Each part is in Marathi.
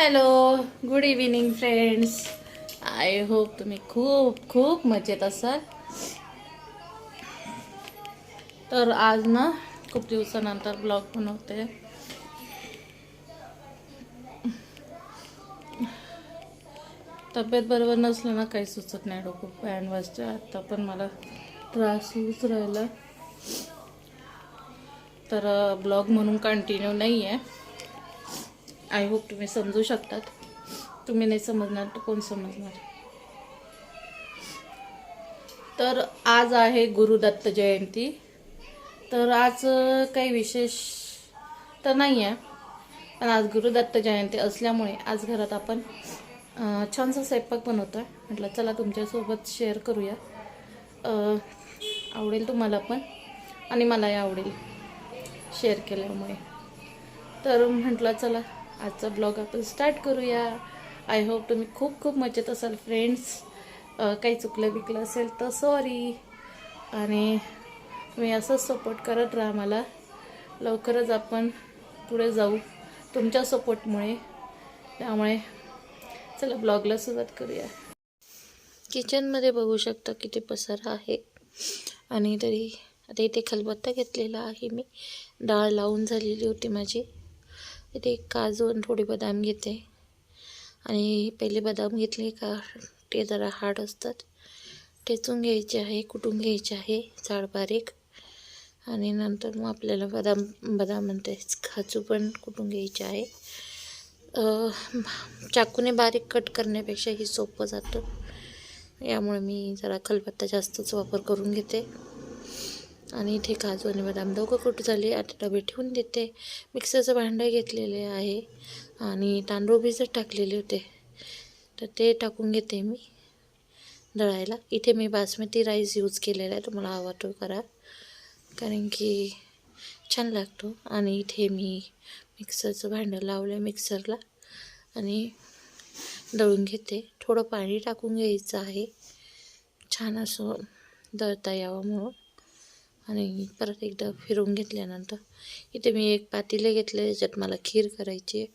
Hello good evening friends I hope तुम्ही खूप खूप मजेत असाल. तर आज ना खूप दिवसानंतर ब्लॉग बनवते. तब्येत बरोबर नसलं ना काही सुचत नाही डोकं. पॅन वाजते आत्ता पण मला त्रास होऊच राहिला. तर ब्लॉग म्हणून कंटिन्यू नाही आहे आय होप तुम्ही समजू शकतात. तुम्ही नाही समजणार तर कोण समजणार? तर आज आहे गुरुदत्त जयंती. तर आज काही विशेष तर नाही आहे पण आज गुरुदत्त जयंती असल्यामुळे आज घरात आपण छानसा स्वयंपाक बनवतो आहे म्हटलं चला तुमच्यासोबत शेअर करूया. आवडेल तुम्हाला पण आणि मलाही आवडेल शेअर केल्यामुळे. तर म्हटलं चला आजचा ब्लॉग आपण स्टार्ट करूया. आय होप तुम्ही खूप खूप मजेत असाल फ्रेंड्स काही चुकलं बिकलं असेल तर सॉरी आणि तुम्ही असंच सपोर्ट करत राहा मला. लवकरच आपण पुढे जाऊ तुमच्या सपोर्टमुळे त्यामुळे चला ब्लॉगला सुरुवात करूया. किचनमध्ये बघू शकता किती पसारा आहे. आणि तरी आता इथे खलबत्ता घेतलेला आहे मी. डाळ लावून झालेली होती माझी. इथे काजू आणि थोडी बदाम घेते. आणि पहिले बदाम घेतले का ते जरा हार्ड असतात. ठेचून घ्यायचे आहे कुटून घ्यायचे आहे जाड बारीक. आणि नंतर मग आपल्याला बदाम बदाम म्हणते काजू पण कुटून घ्यायचे आहे. चाकूने बारीक कट करण्यापेक्षा ही सोपं जातं. यामुळे मी जरा खलबत्ता जास्तच वापर करून घेते. आणि इथे काजू आणि बदाम दोघं कुठं झाले आता डबे ठेवून देते. मिक्सरचं भांडं घेतलेले आहे आणि तांदूळ भिजत टाकलेले होते. तर ते टाकून घेते मी दळायला. इथे मी बासमती राईस यूज केलेला आहे तुम्हाला हवा तो करा. कारण की छान लागतो. आणि इथे मी मिक्सरचं भांडं लावलं आहे मिक्सरला आणि दळून घेते. थोडं पाणी टाकून घ्यायचं आहे. छान असं दळता यावं म्हणून. आणि परत एकदा फिरून घेतल्यानंतर इथे मी एक पातेलं घेतलं त्याच्यात मला खीर करायची आहे.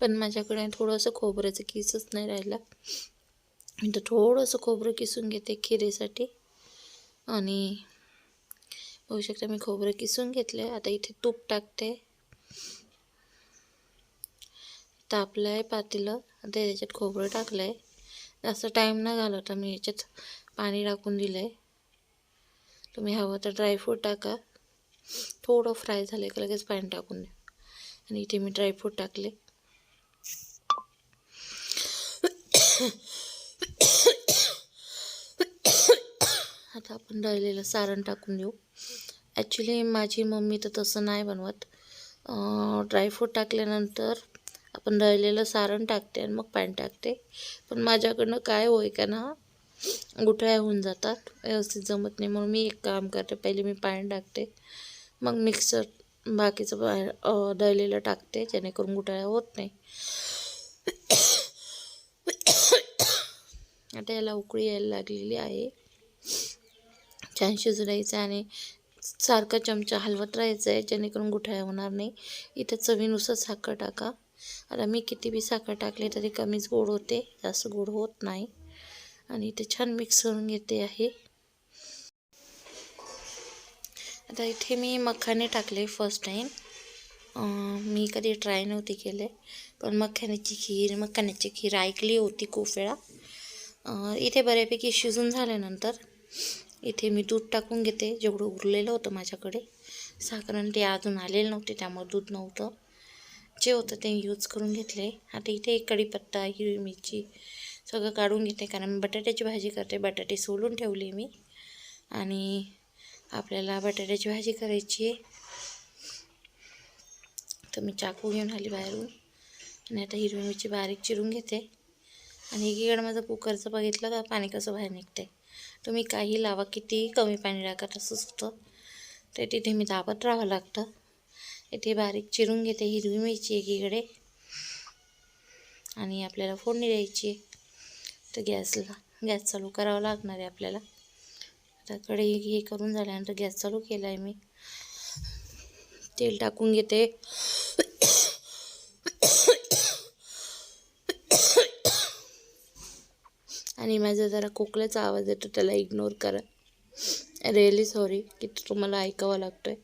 पण माझ्याकडे थोडंसं खोबऱ्याचं किसच नाही राहिला. मी तर थोडंसं खोबरं किसून घेते खिरीसाठी. आणि होऊ शकता मी खोबरं किसून घेतलं. आता इथे तूप टाकते. तापलं आहे पातेलं. आता त्याच्यात खोबरं टाकलं आहे जास्त टाईम न घालवता मी याच्यात पाणी टाकून दिलं आहे तुम्ही हवं तर ड्रायफ्रूट टाका. थोडं फ्राय झालं की लगेच पाणी टाकून द्या. आणि इथे मी ड्रायफ्रूट टाकले. आता आपण दळलेलं सारण टाकून देऊ. ॲक्च्युली माझी मम्मी तर तसं नाही बनवत. ड्रायफ्रूट टाकल्यानंतर आपण दळलेलं सारण टाकते आणि मग पाणी टाकते. पण माझ्याकडनं काय होय का ना गुठळ्या होऊन जातात व्यवस्थित जमत नाही. म्हणून मी एक काम करते पहिले मी पाणी टाकते. मग मिक्सर बाकीचं बाहेर दळलेलं टाकते जेणेकरून गुठळ्या होत नाही. आता याला उकळी यायला लागलेली आहे. छान शिजू द्यायचं आणि सारखा चमचा हलवत राहायचं आहे जेणेकरून गुठळ्या होणार नाही. इथं चवीनुसार साखर टाका. आता मी किती बी साखर टाकली तरी कमीच गोड होते जास्त गोड होत नाही. आणि इथे छान मिक्स करून घेते आहे. आता इथे मी मखाने टाकले फर्स्ट टाईम मी कधी ट्राय नव्हती केले पण मखाण्याची खीर मखाण्याची खीर ऐकली होती खूप वेळा. इथे बऱ्यापैकी शिजून झाल्यानंतर इथे मी दूध टाकून घेते जेवढं उरलेलं होतं माझ्याकडे. साखरण ते अजून आलेलं नव्हते त्यामुळे दूध नव्हतं. जे होतं ते यूज करून घेतले. आता इथे एक कढीपत्ता हिरवी मिरची सगळं काढून घेते. कारण मी बटाट्याची भाजी करते. बटाटे सोलून ठेवले मी. आणि आपल्याला बटाट्याची भाजी करायची आहे. तर मी चाकू घेऊन आली बाहेरून. आणि आता हिरवी मिरची बारीक चिरून घेते. आणि एकीकडे माझं कुकरचं बघितलं का पाणी कसं बाहेर निघते तुम्ही काही लावा. किती कमी पाणी टाका तसंच होतं ते तिथे मी दाबत राहावं लागतं. इथे बारीक चिरून घेते हिरवी मिरची एकीकडे. आणि आपल्याला फोडणी द्यायची आहे. तर गॅसला गॅस चालू करावा लागणार आहे आपल्याला. आता कढई हे करून झाल्यानंतर गॅस चालू केला आहे मी. तेल टाकून घेते. आणि माझा जरा खोकल्याचा आवाज येतो त्याला इग्नोर करा. रिअली सॉरी की तुम्हाला ऐकावा लागतोय.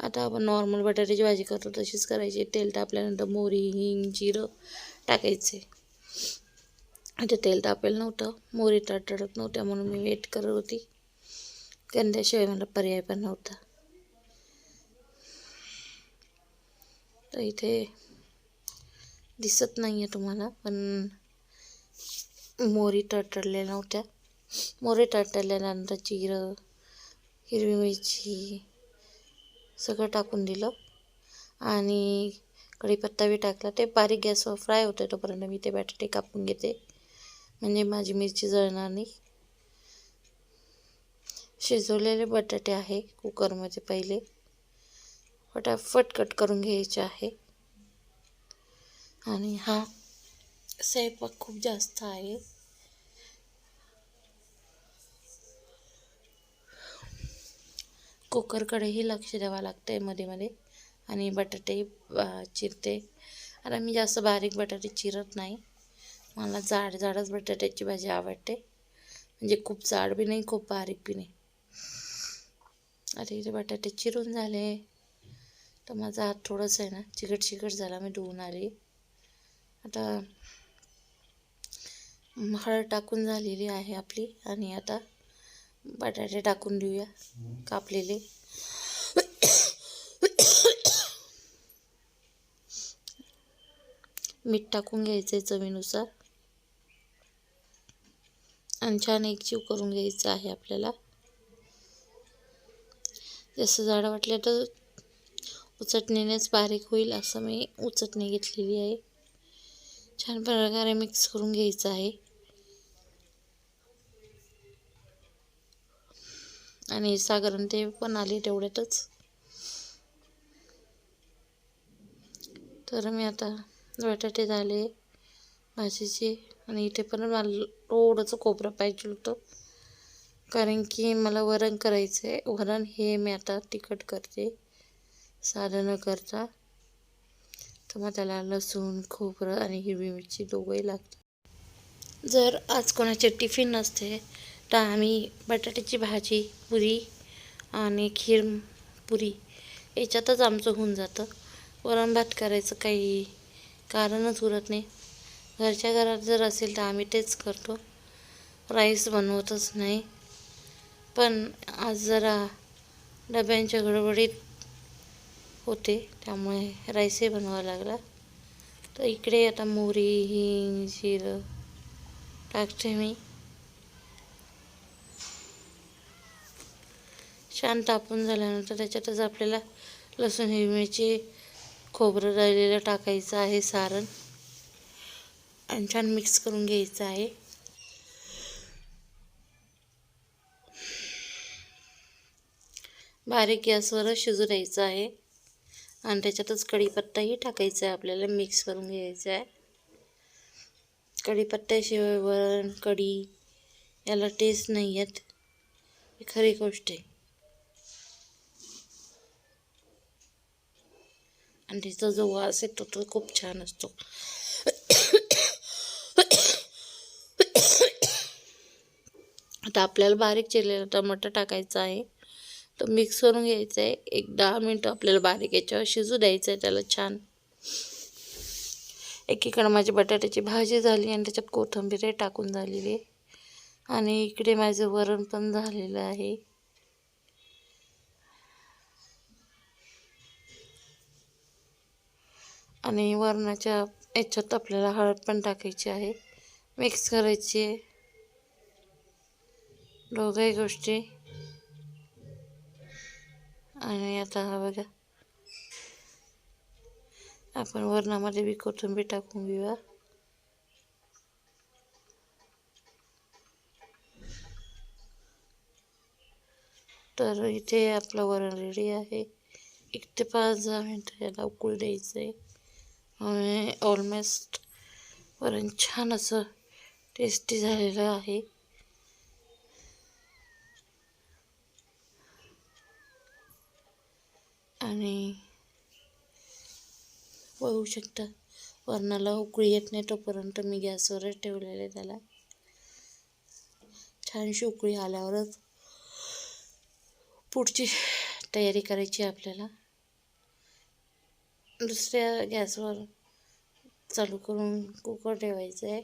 आता आपण नॉर्मल बटाट्याची भाजी करतो तशीच करायची. तेल तापल्यानंतर मोहरी हिंग जिरं टाकायचे. आता तेल तापेल नव्हतं. मोहरी तडतडत नव्हत्या म्हणून मी वेट करत होती. कारण त्याशिवाय मला पर्याय पण नव्हता. तर इथे दिसत नाही आहे तुम्हाला पण मोहरी तडतडल्या नव्हत्या. मोहरी तडतडल्यानंतर जिरं हिरवी मिरची सगळं टाकून दिलं. आणि कढीपत्ता बी टाकला. ते बारीक गॅसवर फ्राय होते तोपर्यंत मी ते बटाटे कापून घेते. म्हणजे माझी मिरची जळणार नाही. शिजवलेले बटाटे आहे कुकरमध्ये पहिले. फटाफट कट करून घ्यायचे आहे. आणि हा स्वयंपाक खूप जास्त आहे. कुकरकडेही लक्ष द्यावं लागतं आहे मध्ये मध्ये. आणि बटाटे चिरते. आता मी जास्त बारीक बटाटे चिरत नाही. मला जाड जाडच बटाट्याची भाजी आवडते. म्हणजे खूप जाड बी नाही खूप बारीक बी नाही. आता इथे बटाटे चिरून झाले. तर माझा हात थोडंसं आहे ना चिकट चिकट झाला मी धुवून आली. आता हळद टाकून झालेली आहे आपली. आणि आता बटाटे टाकून देऊया कापलेले. मीठ टाकून घ्यायचं आहे चवीनुसार. आणि छान एक जीव करून घ्यायचं आहे आपल्याला. जसं झाडं वाटलं तर उचटणीनेच बारीक होईल असं मी उचटणी घेतलेली आहे. छान प्रकारे मिक्स करून घ्यायचं आहे. आणि साधारण ते पण आले तेवढ्यातच. तर मी आता बटाटे झाले भाजीचे आणि इथे पण मला थोडंसं खोबरं पाहिजे होतं. कारण की मला वरण करायचं आहे वरण हे मी आता तिखट करते साधं न करता. तर मग त्याला लसूण खोबरं आणि हिरवी मिरची दोघंही लागतं. जर आज कोणाचे टिफिन नसते तर आम्ही बटाट्याची भाजी पुरी आणि खीर पुरी याच्यातच आमचं होऊन जातं. वरण भात करायचं काही कारणच उरत नाही. घरच्या घरात जर असेल तर आम्ही तेच करतो. राईस बनवतच नाही. पण आज जरा डब्यांच्या गडबडीत होते त्यामुळे राईसही बनवावा लागला. तर इकडे आता मोहरी हिंग जिरं टाकते मी. छान तापून झाल्यानंतर त्याच्यातच आपल्याला लसूण हिरवी मिरची खोबरं राहिलेलं टाकायचं आहे सारण. आणि छान मिक्स करून घ्यायचं आहे. बारीक गॅसवरच शिजू द्यायचं आहे. आणि त्याच्यातच कढीपत्ताही टाकायचा आहे आपल्याला मिक्स करून घ्यायचा आहे. कढीपत्त्याशिवाय वरण कढी याला टेस्ट नाही आहेत ही खरी गोष्ट आहे. आणि तिचा जो वास येतो तो खूप छान असतो आता आपल्याला बारीक चिरलेला टमाटर टाकायचा आहे. तो मिक्स करून घ्यायचं आहे. एक दहा मिनटं आपल्याला बारीक याच्यावर शिजू द्यायचं आहे त्याला छान. एकीकडं माझी बटाट्याची भाजी झाली आणि त्याच्यात कोथंबीर टाकून झालेली आहे. आणि इकडे माझं वरण पण झालेलं आहे. आणि वरणाच्या याच्यात आपल्याला हळद पण टाकायची आहे. मिक्स करायची आहे. दोघंही गोष्टी. आणि आता हा बघा. आपण वरणामध्ये बी कोथिंबीर टाकून घेऊया. तर इथे आपलं वरण रेडी आहे. एक ते पाच दहा मिनटं याला उकळू द्यायचं आहे आणि ऑलमोस्ट वरण छान असं टेस्टी झालेलं आहे. आणि बघू शकता वरणाला उकळी येत नाही तोपर्यंत मी गॅसवरच ठेवलेले त्याला. छानशी उकळी आल्यावरच पुढची तयारी करायची आहे आपल्याला. दुसऱ्या गॅसवर चालू करून कुकर ठेवायचं आहे.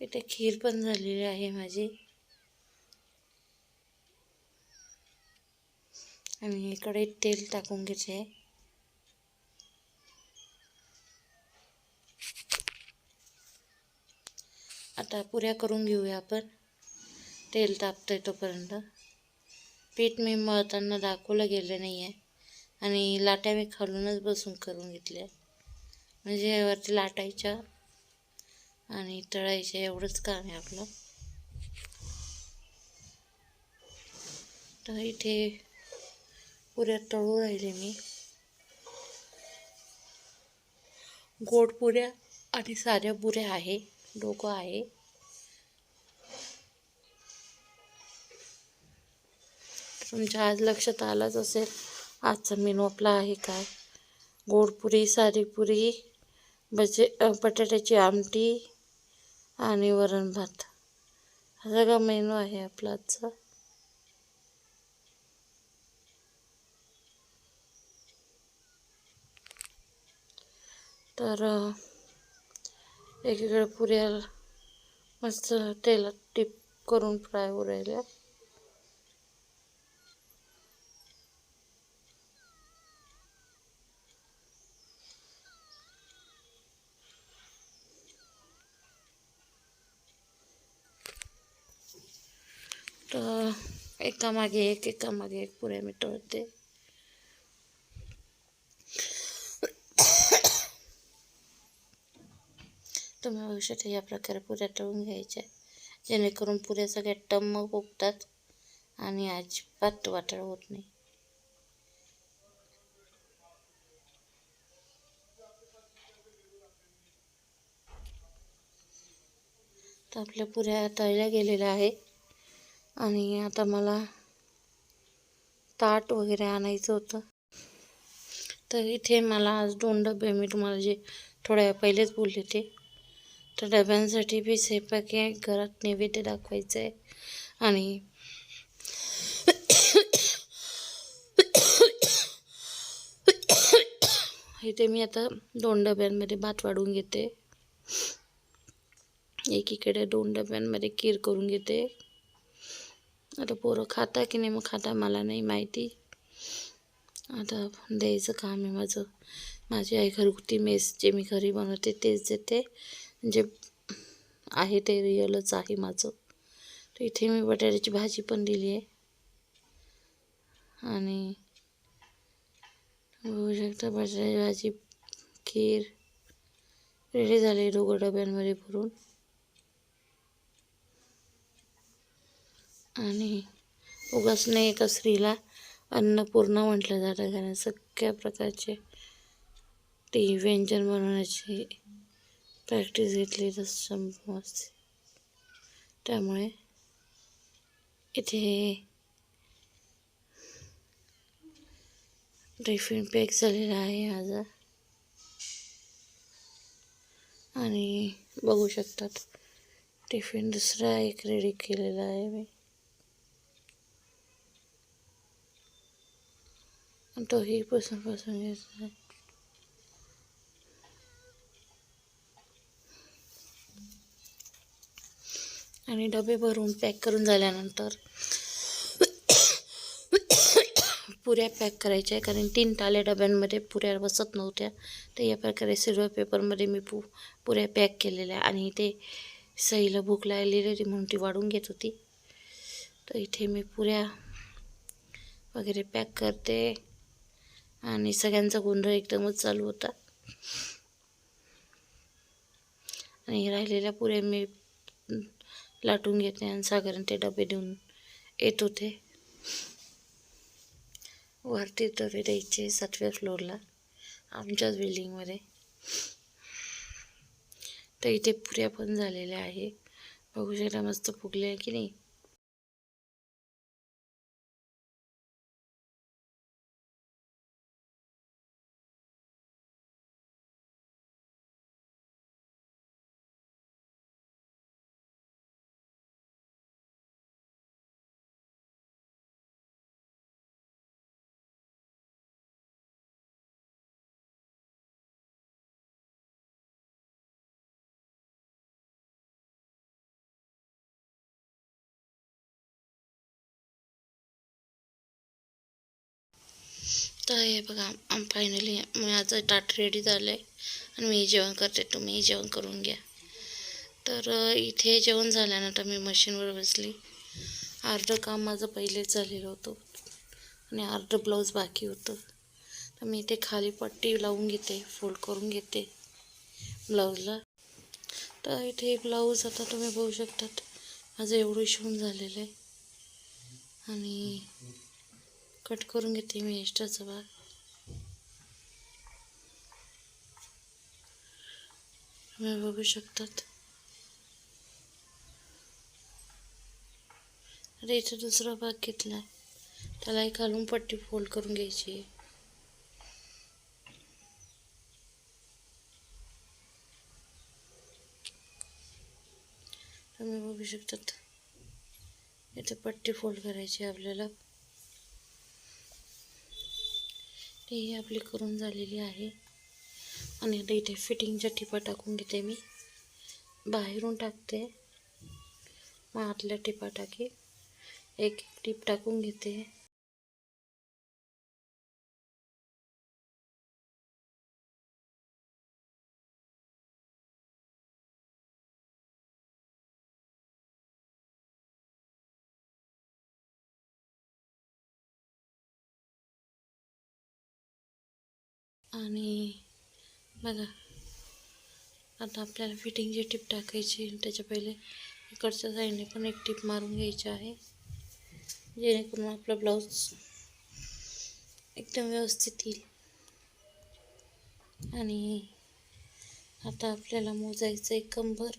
इथे खीर पण झालेली आहे माझी. आणि इकडे तेल टाकून घेते आता पुऱ्या करून घेऊया आपण. तेल तापतंय तोपर्यंत. पीठ मी मळताना दाखवलं गेलं नाही आहे आणि लाट्या मी खालूनच बसून करून घेतल्या. म्हणजे यावरती लाटायच्या आणि तळायच्या एवढंच काम आहे आपलं. तर इथे पुऱ्या तळू राहिले मी. गोड पुऱ्या आणि साऱ्या पुऱ्या आहे. डोकं आहे. तुमच्या आज लक्षात आलाच असेल आजचा मेनू आपला आहे काय? गोडपुरी सारीपुरी बजे बटाट्याची आमटी आणि वरण भात हा सगळा मेनू आहे आपला आजचा. तर एकीकडे पुऱ्या मस्त तेलात टीप करून फ्राय होऊ राहिल्या. एकामागे एक एकामागे एक पुऱ्या मी तळते तुम्ही भविष्यात या प्रकारे पुऱ्या तळून घ्यायच्या. जेणेकरून पुऱ्या सगळ्या टम्म फुगतात आणि अजिबात वाटळ होत नाही. तर आपल्या पुऱ्या तळल्या गेलेल्या आहे आणि आता मला ताट वगैरे आणायचं होतं. तर इथे मला आज दोन डबे मी तुम्हाला जे थोड्या पहिलेच बोलले ते. तर डब्यांसाठी बी स्वयंपाक आहे घरात नैवेद्य दाखवायचं आहे. आणि इथे मी आता दोन डब्यांमध्ये भात वाढून घेते. एकीकडे दोन डब्यांमध्ये खीर करून घेते. आता पोरं खाता की नाही मग खाता मला नाही माहिती. आता द्यायचं काम आहे माझं. माझी आई घरगुती मेस जे मी घरी बनवते तेच देते. जे आहे ते रिअलच आहे माझं. तर इथे मी बटाट्याची भाजी पण दिली आहे. आणि बघू शकता बटाट्याची भाजी खीर रेडी झाली दोघं डब्यांमध्ये भरून. आणि उगाच नाही एका स्त्रीला अन्नपूर्णा म्हटलं जातं. कारण सगळ्या प्रकारचे ती व्यंजन बनवण्याची प्रॅक्टिस घेतली तर समजते त्यामुळे इथे टिफिन पॅक झालेला आहे माझा. आणि बघू शकतात टिफिन दुसरा एक रेडी केलेला आहे मी. तोही पुसून पुसून घेतला आणि डबे भरून पॅक करून झाल्यानंतर पुऱ्या पॅक करायच्या आहे कारण तीन टाल्या डब्यांमध्ये पुऱ्या बसत नव्हत्या तर या प्रकारे सिल्वर पेपरमध्ये मी पु पुऱ्या पॅक केलेल्या आणि इथे सईला भूक लागलेली होती म्हणून ती वाढून घेत होती तर इथे मी पुऱ्या वगैरे पॅक करते आणि सगळ्यांचा गोंधळ एकदमच चालू होता. आणि राहिलेल्या पुऱ्या मी लाटून घेते आणि साधारण ते डबे देऊन येत होते. वरती डबे द्यायचे सातव्या फ्लोअरला आमच्याच बिल्डिंगमध्ये तर इथे पुऱ्या पण झालेल्या आहे बघू शकता मस्त फुगले की नाही. तर हे बघा आम फायनली माझं ताट रेडी झालं आहे आणि मी जेवण करते. तुम्ही जेवण करून घ्या. तर इथे जेवण झाल्यानंतर मी मशीनवर बसली. अर्धं काम माझं पहिलेच झालेलं होतं. आणि अर्धं ब्लाऊज बाकी होतं. तर मी इथे खाली पट्टी लावून घेते फोल्ड करून घेते ब्लाऊजला तर इथे ब्लाऊज आता तुम्ही बघू शकतात. माझं एवढं शिवून झालेलं आहे. आणि कट करून घेते मी एक्स्ट्राचा भाग तुम्ही बघू शकतात. अरे इथे दुसरा भाग घेतला त्यालाही घालून पट्टी फोल्ड करून घ्यायची. आहे तुम्ही बघू शकतात. इथे पट्टी फोल्ड करायची आहे आपल्याला. ही आपली करून झालेली आहे. आणि आता इथे फिटिंगच्या टिपा टाकून घेते मी. बाहेरून टाकते. मग आतल्या टिपा टाके. एक एक टीप टाकून घेते. आणि बघा आता आपल्याला फिटिंगची टीप टाकायची त्याच्या पहिले इकडच्या साईडने पण एक टीप मारून घ्यायची आहे. जेणेकरून आपला ब्लाऊज एकदम व्यवस्थित येईल. आणि आता आपल्याला मोजायचं आहे कंबर.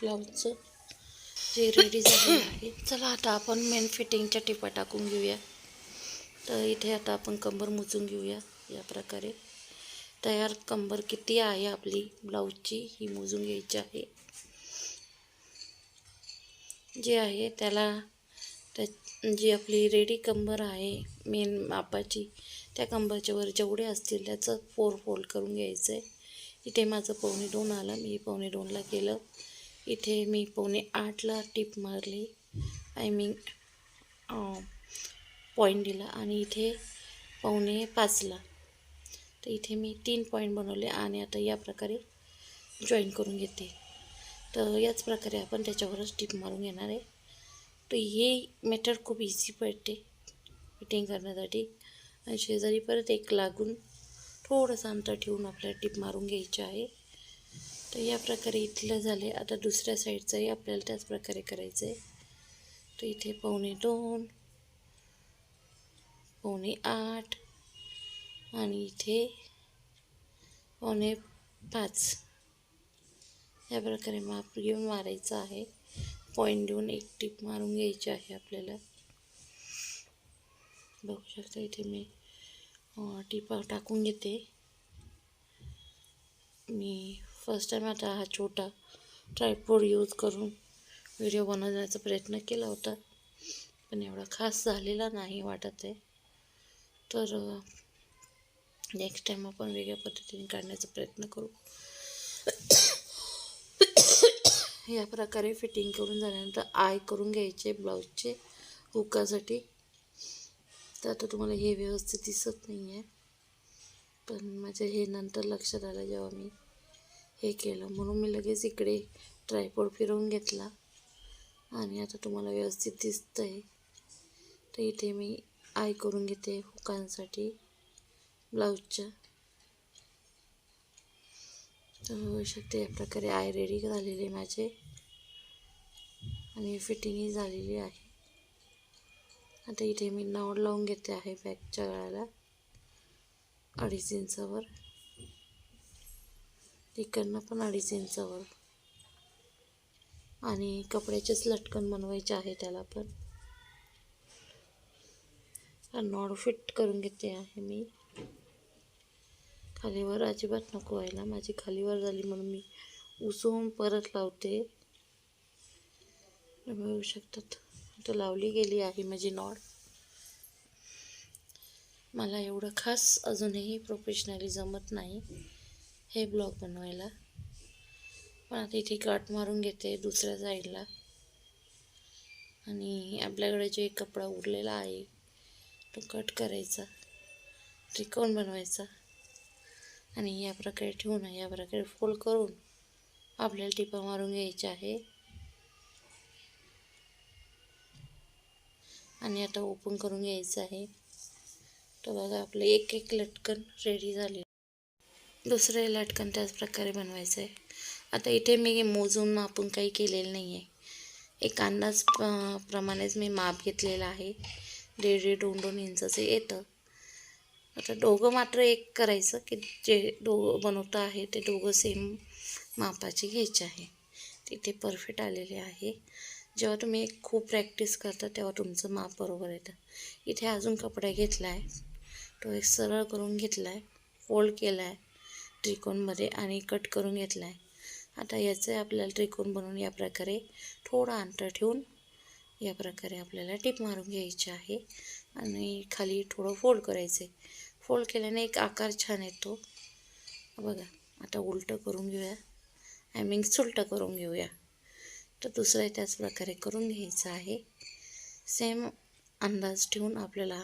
ब्लाऊजचं जे रेडी झालेलं आहे. चला आता आपण मेन फिटिंगच्या टिपा टाकून घेऊया. तर इथे आता आपण कंबर मोजून घेऊया या प्रकारे. तयार कंबर किती आहे आपली? ब्लाऊजची ही मोजून घ्यायची आहे. जे आहे त्याला त्या जी आपली रेडी कंबर आहे मेन मापाची त्या कंबरच्या वर जेवढे असतील त्याचं फोर फोल्ड करून घ्यायचं आहे इथे माझं पावणे दोन आलं मी पावणे दोनला केलं. इथे मी पावणे आठला टीप मारली. आय मीन पॉईंट दिला आणि इथे पावणे पाचला. तर इथे मी तीन पॉईंट बनवले आणि आता या प्रकारे जॉईन करून घेते. तर याच प्रकारे आपण त्याच्यावरच टीप मारून घेणार आहे. तर हे मेथड खूप इझी पडते फिटिंग करण्यासाठी. आणि शेजारी परत एक लागून थोडंसं अंतर ठेवून आपल्याला टीप मारून घ्यायची आहे. तर या प्रकारे इथलं झाले. आता दुसऱ्या साईडचंही आपल्याला त्याच प्रकारे करायचं आहे तर इथे पावणे दोन पावणे आठ आणि इथे पावणे पाच. या प्रकारे माप घेऊन मारायचं आहे. पॉईंट देऊन एक टीप मारून घ्यायची आहे आपल्याला. बघू शकता इथे मी टिप टाकून घेते. मी फर्स्ट टाईम आता हा छोटा ट्रायपोड यूज करून व्हिडिओ बनवण्याचा प्रयत्न केला होता. पण एवढा खास झालेला नाही वाटत आहे. तर नेक्स्ट टाईम आपण वेगळ्या पद्धतीने काढण्याचा प्रयत्न करू. या प्रकारे फिटिंग करून झाल्यानंतर आय करून घ्यायचे ब्लाऊजचे हुकासाठी. तर आता तुम्हाला हे व्यवस्थित दिसत नाही आहे पण माझ्या हे नंतर लक्षात आलं जेव्हा मी हे केलं. म्हणून मी लगेच इकडे ट्रायपोड फिरवून घेतला. आणि आता तुम्हाला व्यवस्थित दिसतं आहे तर इथे मी आय करून घेते हुकांसाठी ब्लाऊजच्या. तर होऊ शकते या प्रकारे आय रेडी झालेले माझे. आणि फिटिंगही झालेली आहे. आता इथे मी नावड लावून घेते आहे बॅगच्या गळ्याला. अडीच इंचावर. तिकडनं पण अडीच इंचावर. आणि कपड्याचेच लटकन बनवायचे आहे त्याला पण. नॉड फिट करून घेते आहे मी. खालीवर अजिबात नको व्हायला. माझी खालीवर झाली म्हणून मी उसवून परत लावते. बघू शकतात. आता लावली गेली आहे माझी नॉड मला एवढं खास अजूनही प्रोफेशनली जमत नाही हे ब्लॉग बनवायला. पण आता इथे कट मारून घेते दुसऱ्या साईडला आणि आपल्याकडे जे कपडा उरलेला आहे तो कट करायचा त्रिकोण बनवायचा आणि या प्रकारे ठेवून या प्रकारे फोल्ड करून आपल्याला टिपा मारून घ्यायच्या आहे. आणि आता ओपन करून घ्यायचं आहे. तर बघा आपलं एक एक लटकन रेडी झाले. दुसरं लटकन त्याच प्रकारे बनवायचं आहे आता इथे मी मोजून मापून काही केलेलं नाही आहे एक अंदाज प्रमाणेच मी माप घेतलेला आहे. दीड दीड दोन दोन इंचाचं येतं. आता दोघं मात्र एक करायचं की जे दोघं बनवतं आहे ते दोघं सेम मापाचे घ्यायचे आहे. तिथे परफेक्ट आलेले आहे. जेव्हा तुम्ही खूप प्रॅक्टिस करता तेव्हा तुमचं माप बरोबर येतं. इथे अजून कपडा घेतला आहे तो एक सरळ करून घेतला आहे फोल्ड केला आहे त्रिकोणमध्ये आणि कट करून घेतला आहे आता याचं आपल्याला त्रिकोण बनवून या प्रकारे थोडं अंतर ठेवून या प्रकारे आपल्याला टीप मारून घ्यायची आहे. आणि खाली थोडं फोल्ड करायचं आहे फोल्ड केल्याने एक आकार छान येतो. बघा आता उलटं करून घेऊया. आय मीन सुलटं करून घेऊया. तर दुसरं त्याच प्रकारे करून घ्यायचं आहे. सेम अंदाज ठेवून आपल्याला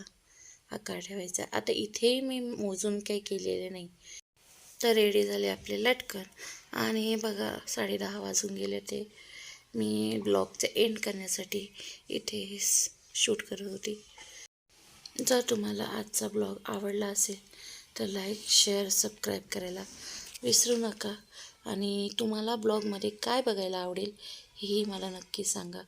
आकार ठेवायचा आहे. आता इथेही मी मोजून काही केलेले नाही. तर रेडी झाले आपले लटकन. आणि हे बघा साडे दहा वाजून गेले ते. मी ब्लॉगचं एंड करण्यासाठी इथे शूट करत होती. जर तुम्हाला आजचा ब्लॉग आवडला असेल तर लाईक शेअर सबस्क्राईब करायला विसरू नका. आणि तुम्हाला ब्लॉगमध्ये काय बघायला आवडेल हेही मला नक्की सांगा.